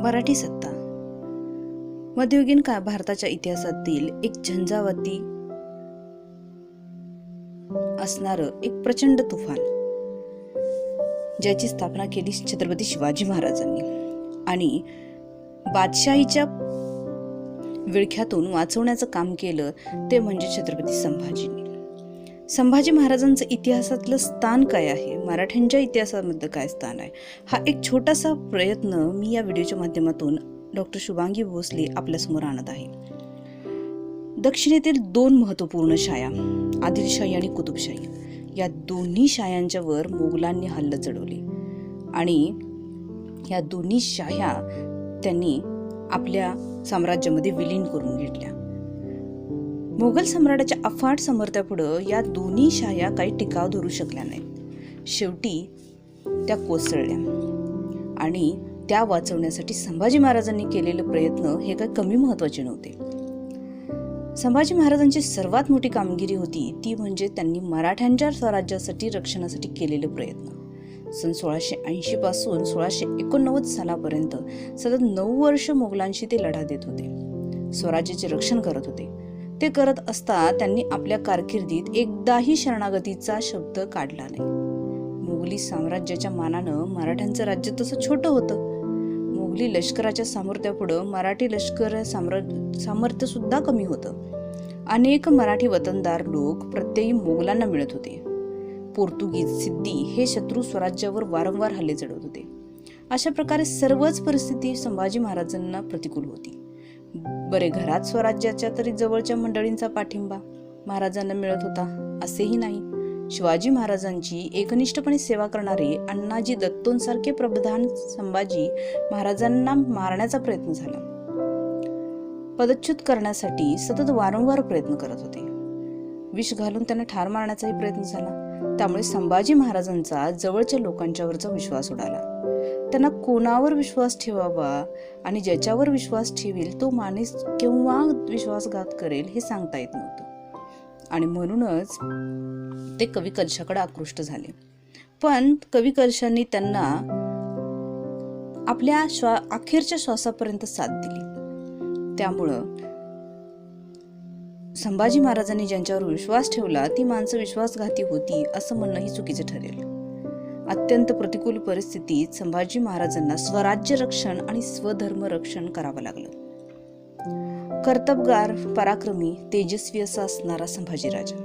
मराठी सत्ता. मध्ययुगीन का भारताच्या इतिहासातील एक झंझावती असणारं एक प्रचंड तुफान ज्याची स्थापना केली छत्रपती शिवाजी महाराजांनी. आणि बादशाहीच्या विळख्यातून वाचवण्याचं काम केलं ते म्हणजे छत्रपती संभाजींनी. संभाजी महाराजांचं इतिहासातलं स्थान काय आहे? मराठ्यांच्या इतिहासामध्ये काय स्थान आहे? हा एक छोटासा प्रयत्न मी या व्हिडिओच्या माध्यमातून डॉक्टर शुभांगी भोसले आपल्यासमोर आणत आहे. दक्षिणेतील दोन महत्त्वपूर्ण शाया आदिलशाही आणि कुतुबशाही या दोन्ही शायांच्यावर मोगलांनी हल्ल चढवले. आणि या दोन्ही शाह्या त्यांनी आपल्या साम्राज्यामध्ये विलीन करून घेतल्या. मोगल सम्राटाच्या अफाट सामर्थ्यापुढं या दोन्ही शाया काही टिकाव धरू शकल्या नाहीत. शेवटी त्या कोसळल्या. आणि त्या वाचवण्यासाठी संभाजी महाराजांनी केलेले प्रयत्न हे काही कमी महत्त्वाचे नव्हते. संभाजी महाराजांची सर्वात मोठी कामगिरी होती ती म्हणजे त्यांनी मराठ्यांच्या स्वराज्यासाठी रक्षणासाठी केलेले प्रयत्न. सन सोळाशे ऐंशी पासून सोळाशे एकोणनव्वद सालापर्यंत सतत नऊ वर्ष मोगलांशी ते लढा देत होते. स्वराज्याचे रक्षण करत होते. ते करत असता त्यांनी आपल्या कारकिर्दीत एकदाही शरणागतीचा शब्द काढला नाही. मुघली साम्राज्याच्या मानानं मराठ्यांचं राज्य तसं छोटं होतं. मुघली लष्कराच्या सामर्थ्यापुढं मराठी लष्कर साम्राज्य सामर्थ्य सुद्धा कमी होतं. अनेक मराठी वतनदार लोक प्रत्ययी मोगलांना मिळत होते. पोर्तुगीज सिद्धी हे शत्रू स्वराज्यावर वारंवार हल्ले चढवत होते. अशा प्रकारे सर्वच परिस्थिती संभाजी महाराजांना प्रतिकूल होती. बरे घरात स्वराज्याच्या तरी जवळच्या मंडळींचा पाठिंबा महाराजांना मिळत होता असेही नाही. शिवाजी महाराजांची एकनिष्ठपणे सेवा करणारे अण्णाजी दत्तोंसारखे प्रबधान संभाजी महाराजांना मारण्याचा प्रयत्न झाला. पदच्युत करण्यासाठी सतत वारंवार प्रयत्न करत होते. विष घालून त्यांना ठार मारण्याचाही प्रयत्न झाला. त्यामुळे संभाजी महाराजांचा जवळच्या लोकांच्यावरचा विश्वास उडाला. त्यांना कोणावर विश्वास ठेवावा आणि ज्याच्यावर विश्वास ठेवील तो माणूस केव्हा विश्वासघात करेल हे सांगता येत नव्हतं. आणि म्हणूनच ते कवी कलशाकडे आकृष्ट झाले. पण कवी कलशांनी त्यांना आपल्या श्वा अखेरच्या श्वासापर्यंत साथ दिली. त्यामुळं संभाजी महाराजांनी ज्यांच्यावर विश्वास ठेवला ती माणसं विश्वासघाती होती असं म्हणणंही चुकीचं ठरेल. अत्यंत प्रतिकूल परिस्थितीत संभाजी महाराजांना स्वराज्य रक्षण आणि स्वधर्म रक्षण करावं लागलं. कर्तबगार पराक्रमी तेजस्वी असा असणारा संभाजीराजा.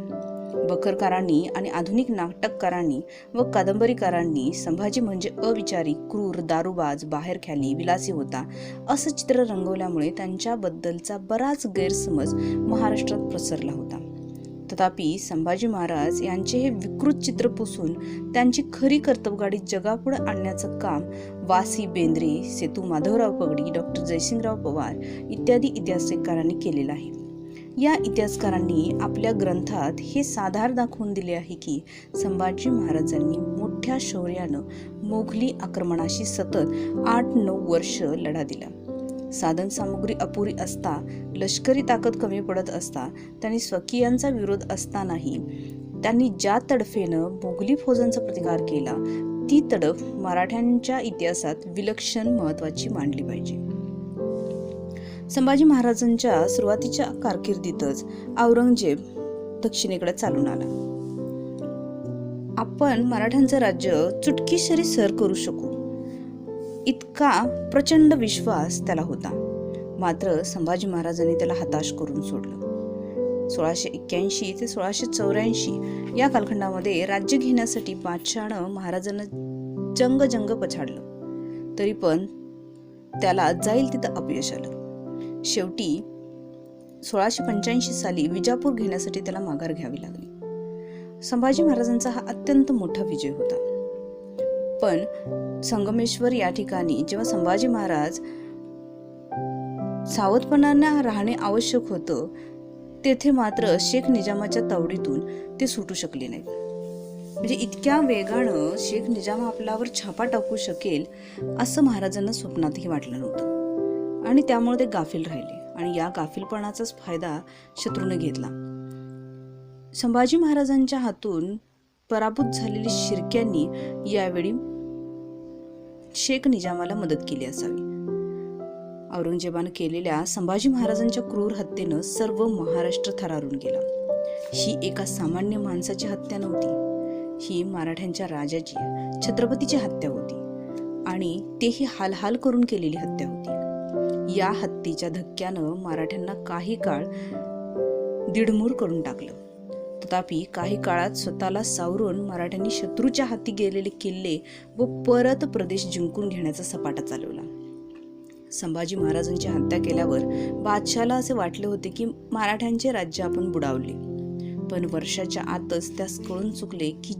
बखरकारांनी आणि आधुनिक नाटककारांनी व कादंबरीकारांनी संभाजी म्हणजे अविचारी क्रूर दारूबाज बाहेर ख्याली विलासी होता असं चित्र रंगवल्यामुळे त्यांच्याबद्दलचा बराच गैरसमज महाराष्ट्रात पसरला होता. तथापि संभाजी महाराज यांचे हे विकृत चित्र पुसून त्यांची खरी कर्तबगाडी जगापुढे आणण्याचं काम वासी बेंद्रे सेतू माधवराव पगडी डॉक्टर जयसिंगराव पवार इत्यादी इतिहासकारांनी केलेलं आहे. या इतिहासकारांनी आपल्या ग्रंथात हे साधार दाखवून दिले आहे की संभाजी महाराजांनी मोठ्या शौर्यानं मोघली आक्रमणाशी सतत आठ नऊ वर्ष लढा दिला. साधनसामुग्री अपुरी असता लष्करी ताकद कमी पडत असता त्यांनी स्वकीयांचा विरोध असतानाही त्यांनी ज्या तडफेनं मोघली फौजांचा प्रतिकार केला ती तडफ मराठ्यांच्या इतिहासात विलक्षण महत्वाची मांडली पाहिजे. संभाजी महाराजांच्या सुरुवातीच्या कारकिर्दीतच औरंगजेब दक्षिणेकडे चालून आला. आपण मराठ्यांचं राज्य चुटकीशरी सर करू शकू इतका प्रचंड विश्वास त्याला होता. मात्र संभाजी महाराजांनी त्याला हताश करून सोडलं. सोळाशे एक्क्याऐंशी ते सोळाशे चौऱ्याऐंशी या कालखंडामध्ये राज्य घेण्यासाठी बादशहानं महाराजांना जंग जंग पछाडलं. तरी पण त्याला जाईल तिथं अपयश आलं. शेवटी सोळाशे पंच्याऐंशी साली विजापूर घेण्यासाठी त्याला माघार घ्यावी लागली. संभाजी महाराजांचा हा अत्यंत मोठा विजय होता. पण संगमेश्वर या ठिकाणी जेव्हा संभाजी महाराज सावधपणाने राहणे आवश्यक होतं तेथे मात्र शेख निजामाच्या तावडीतून ते सुटू शकले नाहीत. म्हणजे इतक्या वेगानं शेख निजाम आपल्यावर छापा टाकू शकेल असं महाराजांना स्वप्नातही वाटलं नव्हतं. आणि त्यामुळे ते गाफील राहिले आणि या गाफीलपणाचाच फायदा शत्रूने घेतला. संभाजी महाराजांच्या हातून पराभूत झालेली शिर्क्यांनी यावेळी शेख निजामाला मदत केली असावी. औरंगजेबानं केलेल्या संभाजी महाराजांच्या क्रूर हत्येनं सर्व महाराष्ट्र थरारून गेला. ही एका सामान्य माणसाची हत्या नव्हती. ही मराठ्यांच्या राजाची छत्रपतीची हत्या होती. आणि तेही हालहाल करून केलेली हत्या होती. या हत्येच्या धक्क्यानं मराठ्यांना काही काळ दिडमूर करून टाकलं. तथापि काही काळात स्वतःला सावरून मराठ्यांनी शत्रूच्या हाती गेलेले किल्ले व परत प्रदेश जिंकून घेण्याचा सपाटा चालवला. संभाजी महाराजांची हत्या केल्यावर बादशाला असे वाटले होते की मराठ्यांचे राज्य आपण बुडावले. पण वर्षाच्या आतच त्यास कळून चुकले की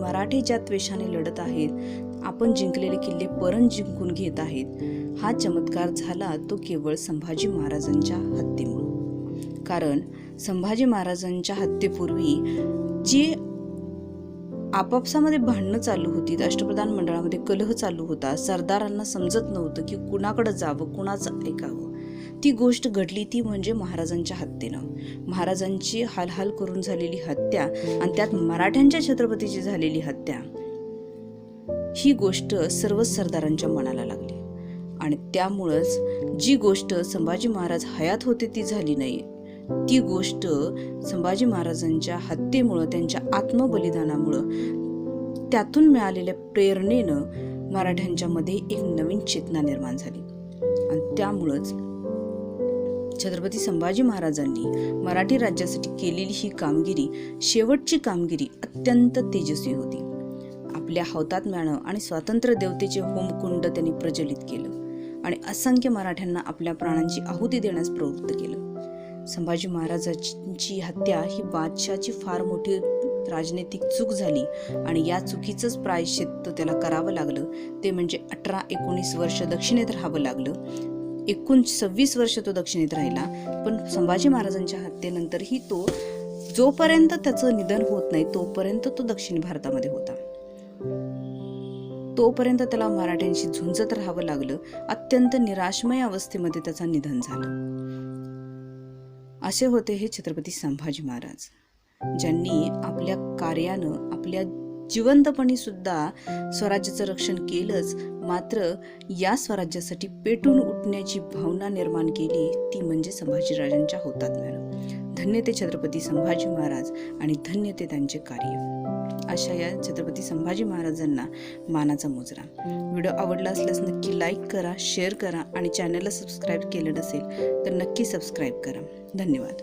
मराठे ज्या त्वेषाने लढत आहेत आपण जिंकलेले किल्ले परत जिंकून घेत आहेत हा चमत्कार झाला तो केवळ संभाजी महाराजांच्या हत्येमुळे. कारण संभाजी महाराजांच्या हत्येपूर्वी जी आपापसामध्ये भांडणं चालू होती राष्ट्रप्रधान मंडळामध्ये कलह चालू होता सरदारांना समजत नव्हतं की कुणाकडे जावं कुणाचं ऐकावं. ती गोष्ट घडली ती म्हणजे महाराजांच्या हत्येनं. महाराजांची हालहाल करून झालेली हत्या आणि त्यात मराठ्यांच्या छत्रपतीची झालेली हत्या ही गोष्ट सर्वच सरदारांच्या मनाला लागली. आणि त्यामुळंच जी गोष्ट संभाजी महाराज हयात होते ती झाली नाही ती गोष्ट संभाजी महाराजांच्या हत्येमुळं त्यांच्या आत्मबलिदानामुळं त्यातून मिळालेल्या प्रेरणेनं मराठ्यांच्यामध्ये एक नवीन चेतना निर्माण झाली. आणि त्यामुळंच छत्रपती संभाजी महाराजांनी मराठी राज्यासाठी केलेली ही कामगिरी शेवटची कामगिरी अत्यंत तेजस्वी होती. आपल्या हौतात्म्यानं आणि स्वातंत्र्य देवतेचे होमकुंड त्यांनी प्रज्वलित केलं आणि असंख्य मराठ्यांना आपल्या प्राणांची आहुती देण्यास प्रवृत्त केलं. संभाजी महाराजांची हत्या ही बादशाची फार मोठी राजनैतिक चूक झाली आणि या चुकीचंच प्रायश्चित्त त्याला करावं लागलं. ते म्हणजे अठरा एकोणीस वर्ष दक्षिणेत राहावं लागलं. एकूण सव्वीस वर्ष तो दक्षिणेत राहिला. पण संभाजी महाराजांच्या हत्येनंतरही तो जोपर्यंत त्याचं निधन होत नाही तोपर्यंत तो दक्षिण भारतामध्ये होता. तोपर्यंत त्याला मराठ्यांशी झुंजत राहावं लागलं. अत्यंत निराशमय अवस्थेमध्ये त्याचं निधन झालं. असे होते हे छत्रपती संभाजी महाराज. ज्यांनी आपल्या कार्यानं आपल्या जिवंतपणी सुद्धा स्वराज्याचं रक्षण केलंच मात्र या स्वराज्यासाठी पेटून उठण्याची भावना निर्माण केली ती म्हणजे संभाजीराजांच्या होतात धन्य ते छत्रपती संभाजी महाराज आणि धन्य ते त्यांचे कार्य. अशा या छत्रपती संभाजी महाराजांना मानाचा मुजरा. व्हिडिओ आवडला असल्यास नक्की लाईक करा शेअर करा आणि चॅनलला सबस्क्राईब केलं नसेल तर नक्की सबस्क्राईब करा. धन्यवाद.